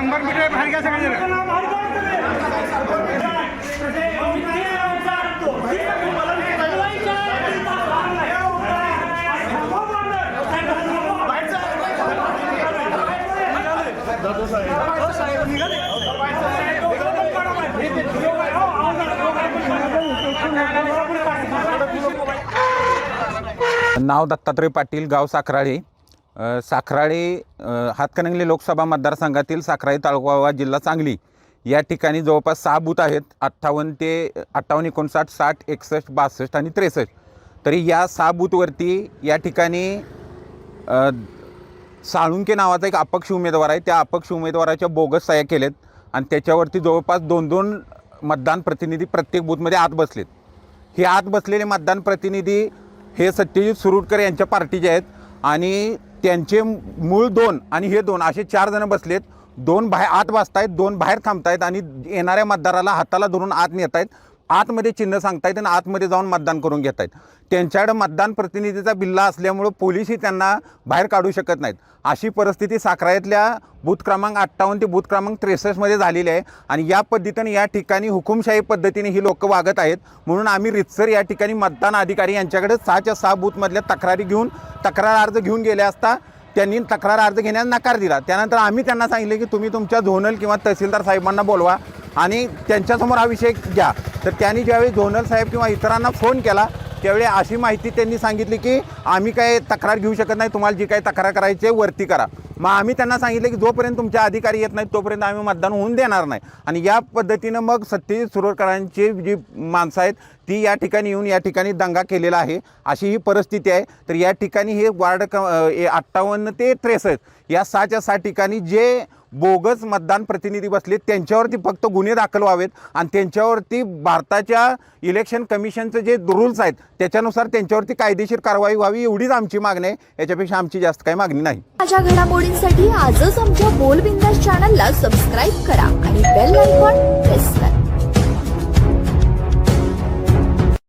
शंभर मीटर बाहेर घ्या सगळे नाव दत्तात्रय पाटील गाव साखराळे साखराळे हातकणंगले लोकसभा मतदारसंघातील साखराळे तालुका जिल्हा सांगली. या ठिकाणी जवळपास सहा बूथ आहेत. अठ्ठावन्न ते अठ्ठावन्न एकोणसाठ साठ एकसष्ट बासष्ट आणि त्रेसष्ट. तरी या सहा बूथवरती या ठिकाणी साळुंके नावाचा एक अपक्ष उमेदवार आहे. त्या अपक्ष उमेदवाराच्या बोगस सह्या केलेत आणि त्याच्यावरती जवळपास दोन दोन मतदान प्रतिनिधी प्रत्येक बूथमध्ये आत बसलेत. हे आत बसलेले मतदान प्रतिनिधी हे सत्यजित सुरुटकर यांच्या पार्टीचे आहेत आणि त्यांचे मूळ दोन आणि हे दोन असे चार जण बसलेत. दोन बाहेर आत बसतायत दोन बाहेर थांबतायत आणि येणाऱ्या मतदाराला हाताला धरून आत नेत आहेत आतमध्ये चिन्ह सांगतायत आणि आतमध्ये जाऊन मतदान करून घेत आहेत त्यांच्याकडे मतदान प्रतिनिधीचा बिल्ला असल्यामुळं पोलीसही त्यांना बाहेर काढू शकत नाहीत. अशी परिस्थिती साखरायतल्या बूथ क्रमांक अठ्ठावन्न ते बूथ क्रमांक त्रेसष्टमध्ये झालेली आहे आणि या पद्धतीने या ठिकाणी हुकुमशाही पद्धतीने ही लोक वागत आहेत. म्हणून आम्ही रितसर या ठिकाणी मतदान अधिकारी यांच्याकडे सहाच्या सहा बूथमधल्या तक्रारी घेऊन तक्रार अर्ज घेऊन गेले असता त्यांनी तक्रार अर्ज घेण्यास नकार दिला. त्यानंतर आम्ही त्यांना सांगितले की तुम्ही तुमच्या झोनल किंवा तहसीलदार साहेबांना बोलवा. आणि त्यांच्यासमोर हा विषय घ्या. तर त्यांनी ज्यावेळी झोनल साहेब किंवा इतरांना फोन केला त्यावेळी अशी माहिती त्यांनी सांगितली की आम्ही काय तक्रार घेऊ शकत नाही तुम्हाला जी काही तक्रार करायची आहे वरती करा. मग आम्ही त्यांना सांगितलं की जोपर्यंत तुमचे अधिकारी येत नाहीत तोपर्यंत आम्ही मतदान होऊन देणार नाही. आणि या पद्धतीनं मग सत्यजित सुरवरकरांची जी माणसं आहेत ती या ठिकाणी येऊन या ठिकाणी दंगा केलेला आहे. अशी ही परिस्थिती आहे. तर या ठिकाणी हे वार्ड क अठ्ठावन्न ते त्रेसष्ट या सहाच्या सहा ठिकाणी जे बोगस मतदान प्रतिनिधी बसले त्यांच्यावरती फक्त गुन्हे दाखल व्हावेत आणि त्यांच्यावरती भारताच्या इलेक्शन कमिशनचे जे रूल्स आहेत त्याच्यानुसार त्यांच्यावरती कायदेशीर कारवाई व्हावी एवढीच आमची मागणी आहे. याच्यापेक्षा आमची जास्त काही मागणी नाही. अशा घडामोडींसाठी आजच आमच्या बोलबिंदास चॅनलला सबस्क्राईब करा आणि बेल आयकॉन प्रेस